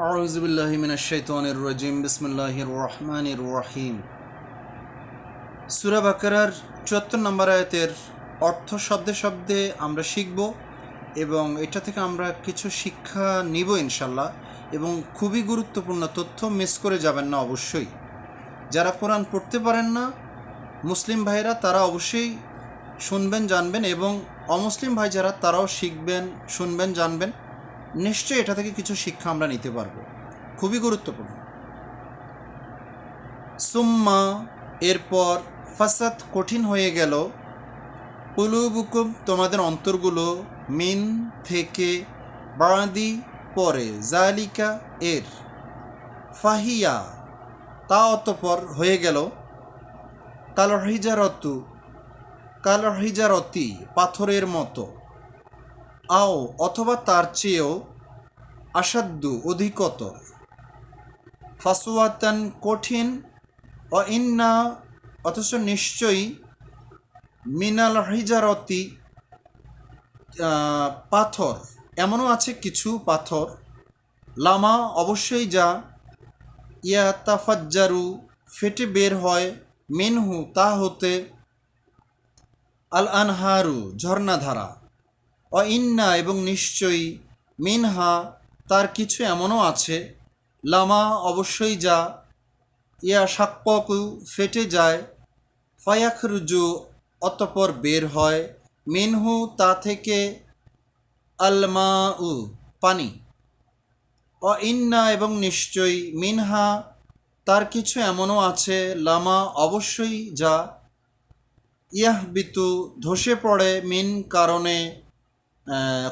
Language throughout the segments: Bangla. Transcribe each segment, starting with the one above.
أعوذ بالله من الشيطان الرجيم بسم الله الرحمن الرحيم সুরা বাকারার চুয়াত্তর নম্বর আয়াতের অর্থ শব্দে শব্দে আমরা শিখব এবং এটা থেকে আমরা কিছু শিক্ষা নিব ইনশাল্লাহ এবং খুবই গুরুত্বপূর্ণ তথ্য মিস করে যাবেন না অবশ্যই যারা কোরআন পড়তে পারেন না মুসলিম ভাইরা তারা অবশ্যই শুনবেন জানবেন এবং অমুসলিম ভাই যারা তারাও শিখবেন শুনবেন জানবেন নিশ্চয়ই এটা থেকে কিছু শিক্ষা আমরা নিতে পারব। খুবই গুরুত্বপূর্ণ। সুম্মা, এরপর ফাসাদ কঠিন হয়ে গেল। কুলুবুকুম তোমাদের অন্তরগুলো মিন থেকে বাঁদি পরে জালিকা এর ফাহিয়া, তা অতপর হয়ে গেল। কালর হিজারতু কালর হিজারতি পাথরের মতো। আও অথবা তার চেয়েও আসাধ্য অধিকতর ফাসুয়াতান কঠিন ও ইন্না অথচ নিশ্চয়ই মিনাল হিজারতি পাথর। এমনও আছে কিছু পাথর। লামা অবশ্যই যা ইয়া তাফাজ্জারু ফেটে বের হয় মিনহু তা হতে আল আনহারু ঝর্ণাধারা। অ এবং নিশ্চয়ই মিনহা তার কিছু এমনও আছে। লামা অবশ্যই যা, ইয়া সাক্কু ফেটে যায়। ফায়াখরুজু অতপর বের হয়। মিনহু তা থেকে আলমা উ পানি। অ এবং নিশ্চয়ই মিনহা তার কিছু এমনও আছে। লামা অবশ্যই যা ইয়াহ বিতু ধসে পড়ে মিন কারণে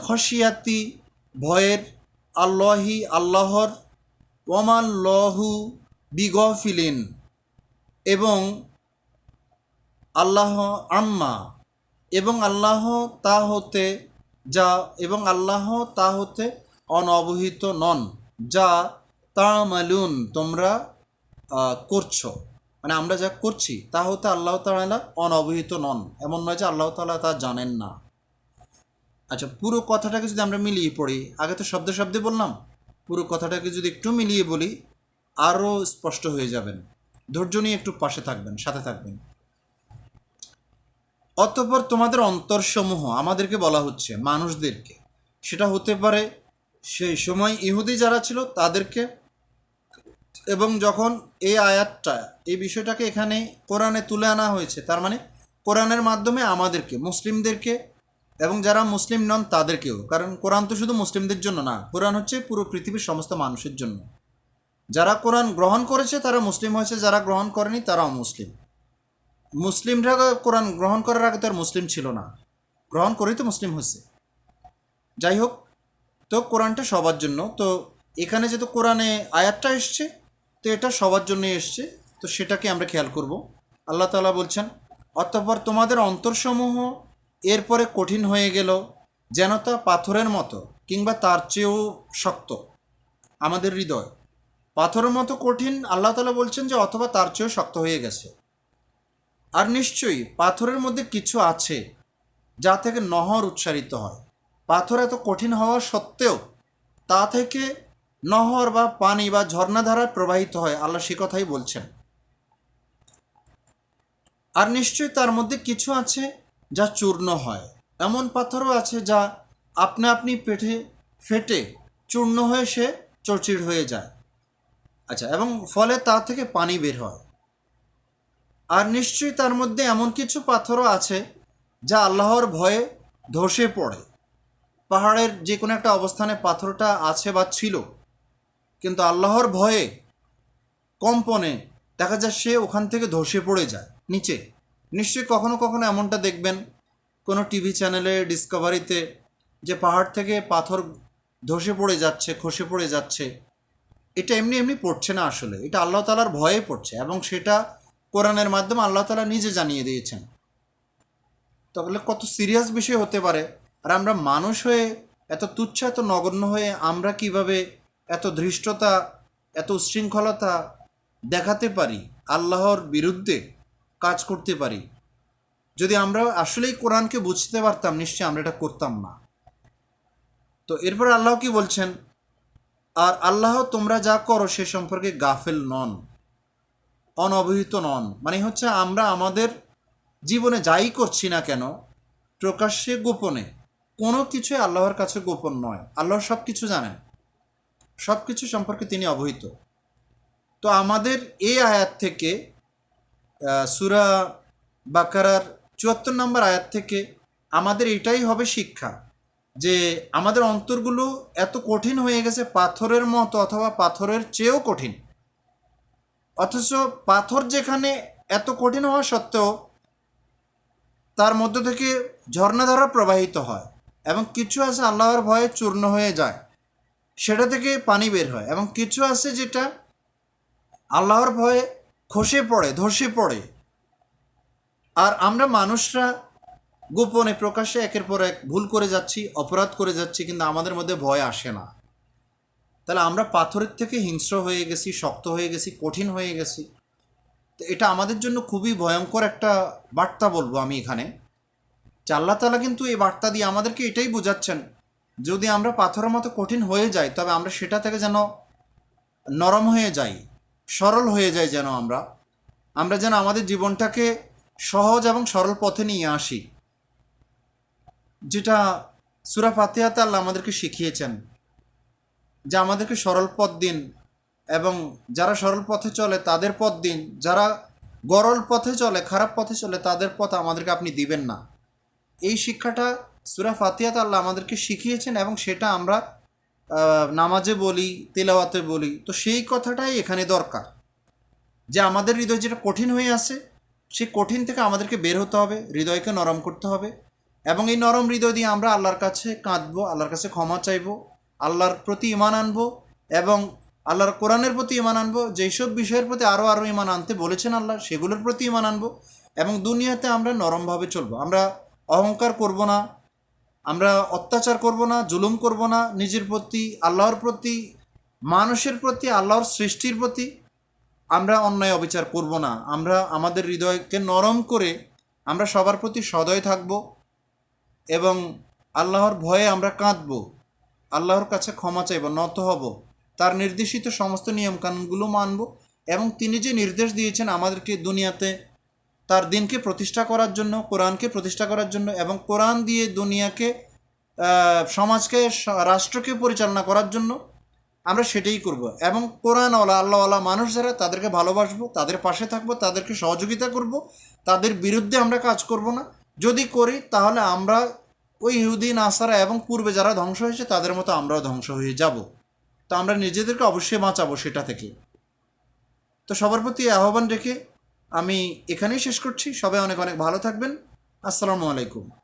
খসিয়াতি ভয়ের আল্লাহি আল্লাহর ওমাল্লহু বিগফিলিন এবং আল্লাহ আম্মা এবং আল্লাহ তা হতে যা এবং আল্লাহ তা হতে অনবহিত নন, যা তামালুন, তোমরা করছ। মানে আমরা যা করছি, তা হতে আল্লাহ তালা অনবহিত নন। এমন নয় যে আল্লাহ তাআলা তা জানেন না। আচ্ছা পুরো কথাটাকে যদি আমরা মিলিয়ে পড়ি, আগে তো শব্দে শব্দে বললাম। পুরো কথাটাকে যদি একটু মিলিয়ে বলি আরও স্পষ্ট হয়ে যাবেন। ধৈর্য নিয়ে একটু পাশে থাকবেন, সাথে থাকবেন। অতঃপর তোমাদের অন্তরসমূহ, আমাদেরকে বলা হচ্ছে মানুষদেরকে। সেটা হতে পারে সেই সময় ইহুদি যারা ছিল, তাদেরকে। এবং যখন এই আয়াতটা, এই বিষয়টাকে এখানে কোরআনে তুলে আনা হয়েছে, তার মানে কোরআনের মাধ্যমে আমাদেরকে, মুসলিমদেরকে এবং যারা মুসলিম নন তাদেরকেও, কারণ কোরআন তো শুধু মুসলিমদের জন্য না, কোরআন হচ্ছে পুরো পৃথিবীর সমস্ত মানুষের জন্য। যারা কোরআন গ্রহণ করেছে তারা মুসলিম হয়েছে, যারা গ্রহণ করেনি তারাও মুসলিম। মুসলিমরা কোরআন গ্রহণ করার আগে তো আর মুসলিম ছিল না। গ্রহণ করেই তো মুসলিম হয়েছে। যাই হোক, তো কোরআনটা সবার জন্য, তো এখানে যেহেতু কোরআনে আয়াতটা এসছে, তো এটা সবার জন্যই এসছে, তো সেটাকে আমরা খেয়াল করব। আল্লাহ তাআলা বলছেন, অতঃপর তোমাদের অন্তরসমূহ এরপরে কঠিন হয়ে গেল যেন তা পাথরের মতো কিংবা তার চেয়েও শক্ত। আমাদের হৃদয়। পাথরের মতো কঠিন আল্লাহ তাআলা বলছেন যে, অথবা তার চেয়েও শক্ত হয়ে গেছে। আর নিশ্চয়ই পাথরের মধ্যে কিছু আছে যা থেকে নহর উচ্চারিত হয়। পাথর এত কঠিন হওয়া সত্ত্বেও তা থেকে নহর বা পানি বা ঝর্ণাধারা প্রবাহিত হয়, আল্লাহ সে কথাই বলছেন। আর নিশ্চয়ই তার মধ্যে কিছু আছে যা চূর্ণ হয়। এমন পাথরও আছে যা আপনা আপনি পেটে ফেটে চূর্ণ হয়ে সে চরচির হয়ে যায়। আচ্ছা এবং ফলে তা থেকে পানি বের হয়। আর নিশ্চয়ই তার মধ্যে এমন কিছু পাথরও আছে যা আল্লাহর ভয়ে ধসে পড়ে। পাহাড়ের যে কোনো একটা অবস্থানে পাথরটা আছে বা ছিল, কিন্তু আল্লাহর ভয়ে কম্পনে দেখা যায় সে ওখান থেকে ধসে পড়ে যায়, নিচে। নিশ্চয়ই কখনো কখনো এমনটা দেখবেন কোনো টিভি চ্যানেলে ডিসকভারিতে যে পাহাড় থেকে পাথর ধসে পড়ে যাচ্ছে, খসে পড়ে যাচ্ছে। এটা এমনি এমনি পড়ছে না আসলে। এটা আল্লাহ তালার ভয়ে পড়ছে এবং সেটা কোরআনের মাধ্যমে আল্লাহ তালা নিজে জানিয়ে দিয়েছেন। তাহলে কত সিরিয়াস বিষয় হতে পারে? আর আমরা মানুষ হয়ে এত তুচ্ছ, এত নগণ্য হয়ে আমরা কীভাবে এত ধৃষ্টতা, এত উচ্ছৃঙ্খলতা দেখাতে পারি আল্লাহর বিরুদ্ধে? কাজ করতে পারি। যদি আমরা আসলেই কোরআনকে বুঝতে পারতাম, নিশ্চয়ই আমরা এটা করতাম না। তো এরপর আল্লাহ কি বলছেন? আর আল্লাহ তোমরা যা করো সে সম্পর্কে গাফেল নন, অনবহিত নন। মানে হচ্ছে আমরা আমাদের জীবনে যাই করছি না কেন, প্রকাশ্যে গোপনে। কোনো কিছুই আল্লাহর কাছে গোপন নয়। আল্লাহ সব কিছু জানেন। সব কিছু সম্পর্কে তিনি অবহিত। তো আমাদের এই আয়াত থেকে সুরা বাকারার চুয়াত্তর নম্বর আয়াত থেকে আমাদের এটাই হবে শিক্ষা যে আমাদের অন্তরগুলো এত কঠিন হয়ে গেছে পাথরের মতো অথবা পাথরের চেয়েও কঠিন। অথচ পাথর যেখানে এত কঠিন হওয়া সত্ত্বেও তার মধ্য থেকে ঝর্ণাধারা প্রবাহিত হয় এবং কিছু আছে আল্লাহর ভয়ে চূর্ণ হয়ে যায়, সেটা থেকে পানি বের হয় এবং কিছু আছে যেটা আল্লাহর ভয়ে খসে পড়ে, ধসে পড়ে। আর আমরা মানুষরা গোপনে, প্রকাশ্যে একের পর এক ভুল করে যাচ্ছি, অপরাধ করে যাচ্ছি, কিন্তু আমাদের মধ্যে ভয় আসে না। তাহলে আমরা পাথরের থেকে হিংস্র হয়ে গেছি, শক্ত হয়ে গেছি, কঠিন হয়ে গেছি। তো এটা আমাদের জন্য খুবই ভয়ঙ্কর একটা বার্তা বলব আমি এখানে। যে তালা কিন্তু এই বার্তা দিয়ে আমাদেরকে এটাই বোঝাচ্ছেন, যদি আমরা পাথরের মতো কঠিন হয়ে যাই, তবে আমরা সেটা থেকে যেন নরম হয়ে যাই। সরল হয়ে যাই যেন আমরা। আমরা যেন আমাদের জীবনটাকে সহজ এবং সরল পথে নিয়ে আসি, যেটা সুরা ফাতিহাতে আল্লাহ আমাদেরকে শিখিয়েছেন যে আমাদেরকে সরল পথ দিন এবং যারা সরল পথে চলে তাদের পথ দিন, যারা গরল পথে চলে, খারাপ পথে চলে তাদের পথ আমাদেরকে আপনি দিবেন না। এই শিক্ষাটা সুরা ফাতিহাত আল্লাহ আমাদেরকে শিখিয়েছেন এবং সেটা আমরা নামাজে বলি, তেলাওয়াতে বলি, তো সেই কথাটাই এখানে দরকার। যে আমাদের হৃদয় যেটা কঠিন হয়ে আছে সেই কঠিন থেকে আমাদেরকে বের হতে হবে, হৃদয়কে নরম করতে হবে এবং এই নরম হৃদয় দিয়ে আমরা আল্লাহর কাছে কাঁদবো, আল্লাহর কাছে ক্ষমা চাইব, আল্লাহর প্রতি ইমান আনব এবং আল্লাহর কোরআনের প্রতি ইমান আনব যেসব বিষয়ের প্রতি আরও আরও ইমান আনতে বলেছেন আল্লাহ, সেগুলোর প্রতি ইমান আনব এবং দুনিয়াতে আমরা নরমভাবে চলবো। আমরা অহংকার করব না আমরা অত্যাচার করব না, জুলুম করব না, নিজের প্রতি, আল্লাহর প্রতি, মানুষের প্রতি, আল্লাহর সৃষ্টির প্রতি আমরা অন্যায় অবিচার করব না। আমরা আমাদের হৃদয়কে নরম করে আমরা সবার প্রতি সদয় থাকব এবং আল্লাহর ভয়ে আমরা কাঁদব। আল্লাহর কাছে ক্ষমা চাইব, নত হব। তার নির্দেশিত সমস্ত নিয়মকানুনগুলো মানব এবং তিনি যে নির্দেশ দিয়েছেন আমাদেরকে দুনিয়াতে তার দিনকে প্রতিষ্ঠা করার জন্য, কোরআনকে প্রতিষ্ঠা করার জন্য এবং কোরআন দিয়ে দুনিয়াকে সমাজকে, রাষ্ট্রকে পরিচালনা করার জন্য আমরা সেটাই করব। এবং কোরআনওয়ালা, আল্লাহওয়ালা মানুষ যারা, তাদেরকে ভালোবাসবো, তাদের পাশে থাকব, তাদেরকে সহযোগিতা করব, তাদের বিরুদ্ধে আমরা কাজ করব না। যদি করি, তাহলে আমরা ওই ইহুদিন আসারা এবং পূর্বে যারা ধ্বংস হয়েছে, তাদের মতো আমরাও ধ্বংস হয়ে যাব। তো আমরা নিজেদেরকে অবশ্যই বাঁচাবো সেটা থেকে। তো সবার প্রতি আহ্বান রেখে আমি এখানেই শেষ করছি। সবাই অনেক অনেক ভালো থাকবেন। আসসালামু আলাইকুম।